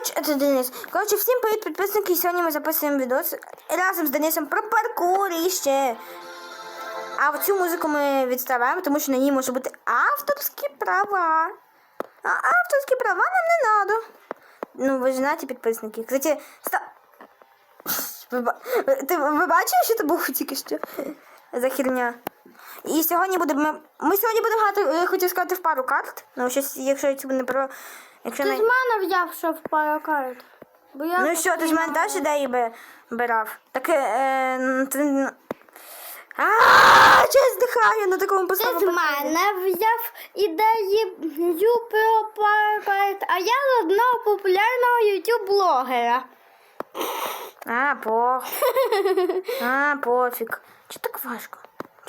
Коротше, це Денис. Коротше, всім привіт, підписники. Сьогодні ми записуємо відос разом з Денисом про паркур і ще. А цю музику ми відставляємо, тому що на ній може бути авторські права. А авторські права нам не треба. Ну, ви ж знаєте, підписники. Кстати, ста... Ви, ти, ви бачили, що це було тільки що? За херня. І сьогодні будемо. Ми сьогодні будемо грати, хотів сказати, в пару карт. Ну, щось, якщо я цю не про. Якщо Ти не... з мене взяв, що в пару карт. Бо я Ну що, ти ж мене теж ідеї би брав. Так е, е, ти... А, чого здихаю на такому Ти з мене взяв ідеї про пару а я з одного популярного ютуб-блогера. А, пох. А, пофіг. Чого так важко?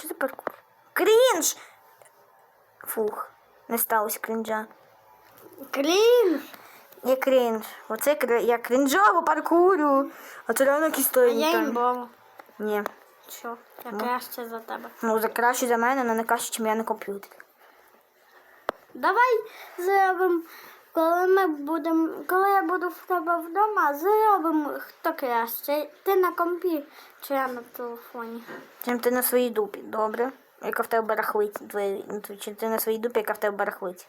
За паркур? Крінж! Фух, не сталося крінжа. Крінж. Я крінж. Оце кр... я крінжово паркурю. А це реально якісь А стоїть. я там. імбова. Ні. Що? Я краще за тебе. Ну, за краще за мене, але не краще, ніж я на комп'ютері. Давай зробимо, коли ми будемо, коли я буду в тебе вдома, зробимо хто краще. Ти на компі чи я на телефоні. Чим ти на своїй дупі, добре? Яка в тебе барахлить. Твої- ну, Чи ти на своїй дупі, яка в тебе барахлить.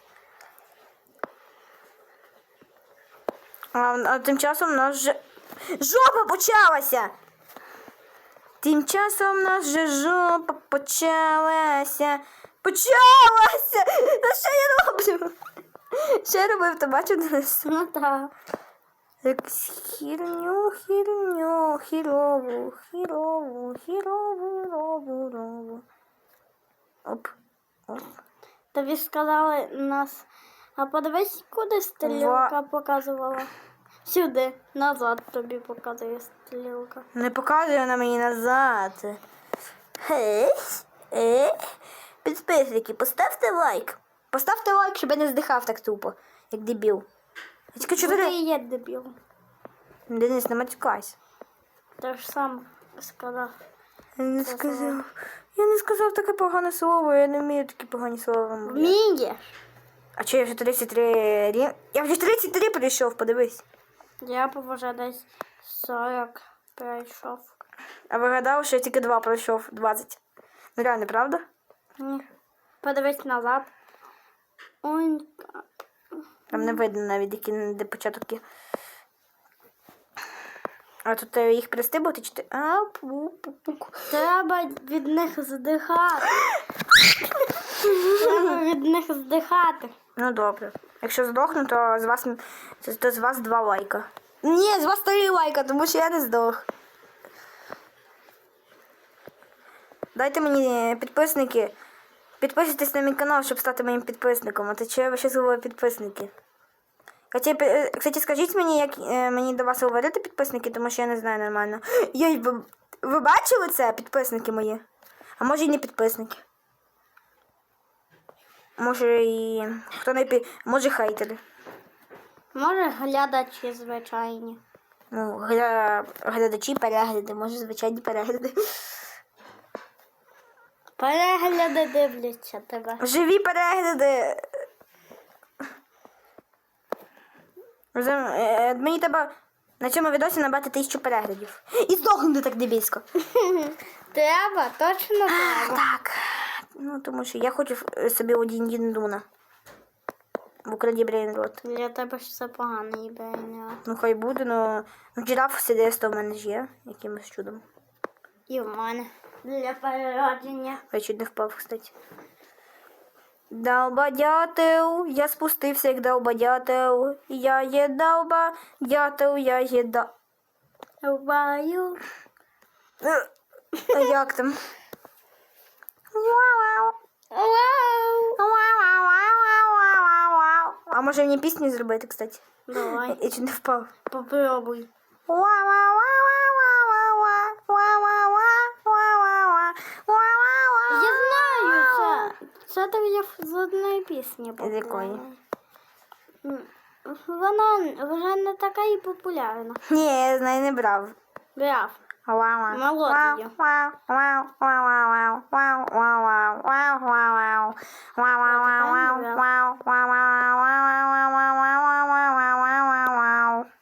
А, а тим часом у нас вже жопа почалася. Тим часом у нас вже жопа почалася. Почалася! Та що я роблю? Що я робив, то так. Якусь хірню, хірню, хірову, хірову, хірову, рову, рову. Оп. Оп. Тобі сказали нас. А подивись, куди стрілка показувала. Сюди, назад тобі показує стрілка. Не показує вона мені назад. Гей, е, підписники, поставте лайк. Поставте лайк, щоб я не здихав так тупо, як дебіл. Я тільки чотири. ти є дебіл. Денис, не матюкайся. Ти ж сам сказав. Я не сказав. Я не сказав таке погане слово, я не вмію такі погані слова. Вмієш. А че я вже 33 рі... Я вже 33 прийшов, подивись. Я вже десь 40 пройшов. А вигадав, що я тільки 2 пройшов, 20. Ну реально, правда? Ні. Подивись назад. Ой, Там не видно навіть, які де початок є. А тут е, їх пристибати чи ти. А, пу-пу-пу. треба від них здихати. треба від них здихати. Ну добре. Якщо здохну, то з вас то, з вас два лайка. Ні, з вас три лайка, тому що я не здох. Дайте мені підписники. Підписуйтесь на мій канал, щоб стати моїм підписником. А то чи ще говорю підписники? Е, кстати, скажіть мені, як е, мені до вас говорити підписники, тому що я не знаю нормально. Йой, ви, ви бачили це, підписники мої? А може і не підписники? Може і. Хто не пі... Може хейтери. Може глядачі звичайні. Ну, гля... глядачі перегляди, може звичайні перегляди. Перегляди дивляться тебе. Живі перегляди. Розум- е, Мені треба на цьому відосі набрати тисячу переглядів. І здохнути так дебільсько. Треба, точно треба. Так. Ну, тому що я хочу е, собі один діндуна. В Україні брейнрот. Для тебе ж це поганий ідея. Ну, хай буде, но ну, жираф сидесто в мене ж є, якимось чудом. І в мене. Для переродження. Я чуть не впав, кстати. Долбодятел, я спустився як долбодятел. Я є долбодятел, я є да... Баю. Е, А як там? Вау! А мне мені пісню зробити, кстати? Давай. Я чуть не впав. Попробуй. Я знаю це. Це там є з одної пісні. З якої? Вона вже не така і популярна. Ні, я з не брав. Брав.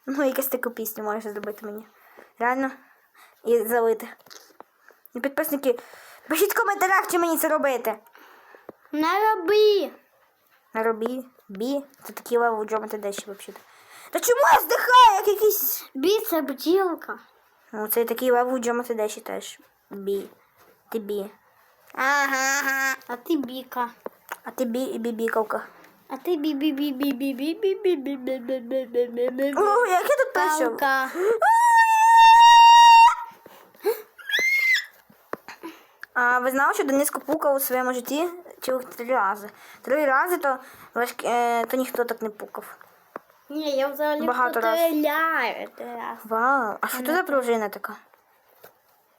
Ну, якусь таку пісню можеш зробити мені. Реально. І залити. І підписники, пишіть в коментарях, чи мені це робити. Не роби. На робі, бі, це такі левел джомати деші взагалі. Та чому я здихаю, як якийсь. Бі це бджілка. Ну, це такий левел джомати деші теж. Бі. Ти бі. Ага, ага. А ти біка. А ти бі і бібікавка. А ти бі бі бі бі бі бі бі бі бі бі бі бі бі бі бі бі О, як я тут пишу? А ви знали, що Дениско пукав у своєму житті цілих три рази. Три рази то, е, то ніхто так не пукав. Ні, я взагалі Багато раз. стріляю. Вау, а що це за пружина така?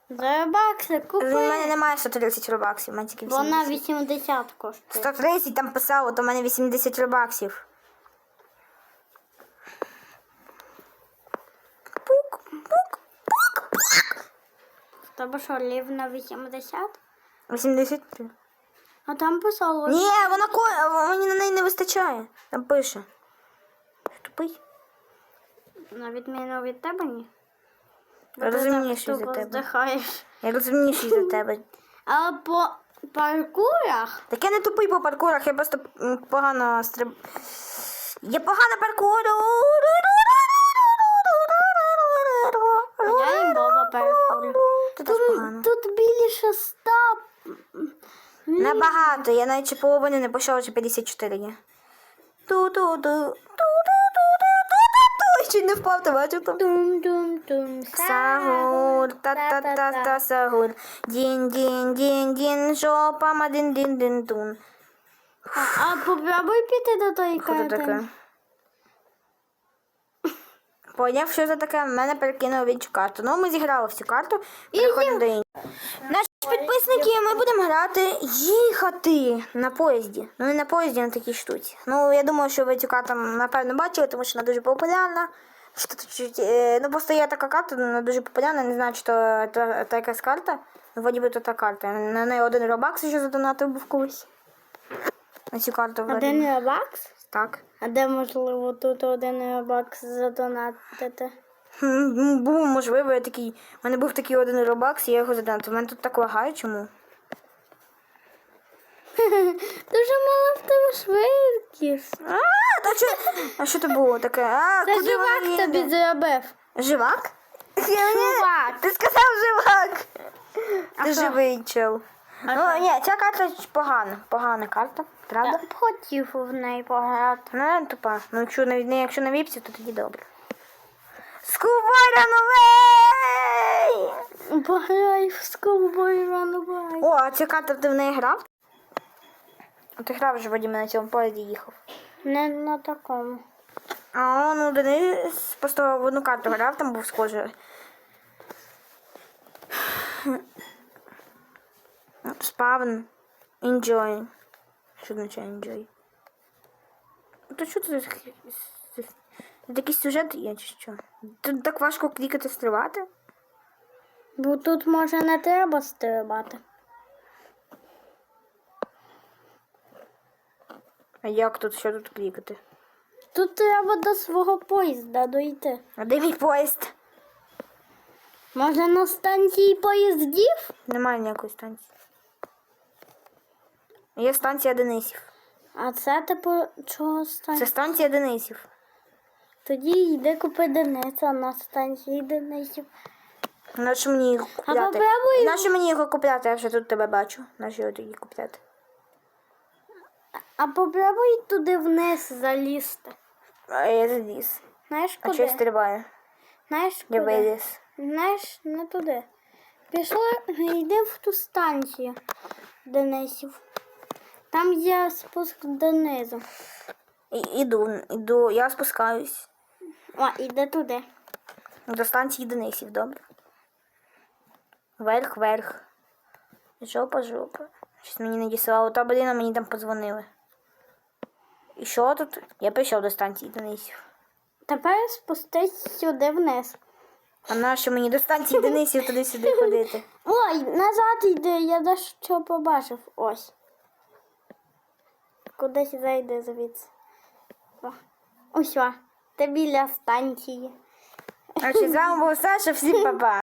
За бакси У мене немає 130 робаксів, у мене тільки 80. Вона 80 коштує. 130 там писало, то в мене 80 робаксів. Пук, пук, пук, пук. В тебе що, рівно 80? 83. А там писало. Ні, вона ко... мені на неї не вистачає. Там пише. На відміну від тебе ні. Розумніший за тебе. здихаєш. Я розумніший за тебе. А по паркурах Так я не тупий по паркурах, я просто погано стриб... Я погано паркурю. я імбова паркурю. Це. Тут, тут більше ста. Набагато, я навіть половини не пішов, вже 54 є. Ту-ту-ту-ту-ту-ту. Ще не впав, ти бачив там? Тум-тум-тум. Сагур, та-та-та-та сагур. Дін-дін-дін-дін, жопам, один-дін-дін-тун. А попробуй піти до тої Що це таке? Поняв, що це таке? Мене перекинув в іншу карту. Ну, ми зіграли всю карту, переходимо до іншої. Наші підписники, ми будемо грати їхати на поїзді. Ну, не на поїзді, на такій штуці. Ну, я думаю, що ви цю карту, напевно, бачили, тому що вона дуже популярна. Що чуть, е, ну, просто є така карта, вона дуже популярна, не знаю, чи то, то, то якась карта. Ну, вроді би то та карта. На неї один робакс ще задонатив був колись. На цю карту. Один рабакс? Так. А де можливо тут один рабакс задонатити? Ну, Був можливо, я такий. У мене був такий один робакс, і я його задав. У мене тут так лагає, чому? Дуже мало в тебе швидкість. А, та що? А що це було таке? А, Це куди живак воно тобі їде? зробив. Живак? Чувак. Ти сказав живак. А Ти що? живий чел. Ну ні, ця карта погана. Погана карта, правда? Я б хотів в неї пограти. Ну, тупа. Ну, якщо на, не, якщо на віпсі, то тоді добре. Скубайра новий! Пограй в Schoolboy Runaway. О, а ця карта ти в неї грав? А Ти грав же Вадиме на цьому поїзді їхав. Не на такому. А ну Денис просто в одну карту грав, там був схожий. Спавн. Enjoy. Що означає enjoy? То що це якийсь сюжет є чи що? Тут так важко клікати стрибати? Бо тут може не треба стрибати. А як тут що тут клікати? Тут треба до свого поїзда дойти. А де мій поїзд? Може на станції поїздів? Немає ніякої станції. Є станція Денисів. А це типу чого Це станція? станція Денисів. Тоді йди купи Дениса на станції Денисів. Нащо мені його купляти? попробуй- Нащо мені його купляти? Я вже тут тебе бачу. Нащо його тоді купляти? А попробуй туди вниз залізти. А я заліз. Знаєш А куди? я стрибаю? Знаєш Я виліз. Знаєш, не туди. Пішли, йди в ту станцію Денисів. Там є спуск донизу. Іду, іду, я спускаюсь О, іди туди. до станції Денисів, добре? Вверх, вверх. Жопа, жопа. Щось мені надіслало. Та блін, мені там подзвонили. І що тут? Я прийшов до станції Денисів. Тепер спустись сюди вниз. А нащо мені до станції Денисів туди-сюди ходити? Ой, назад йди, я дещо побачив. Ось. Кудись зайде звідси. О, Усьо. Ти біля станції. Чи з вами був Саша, всім па-па.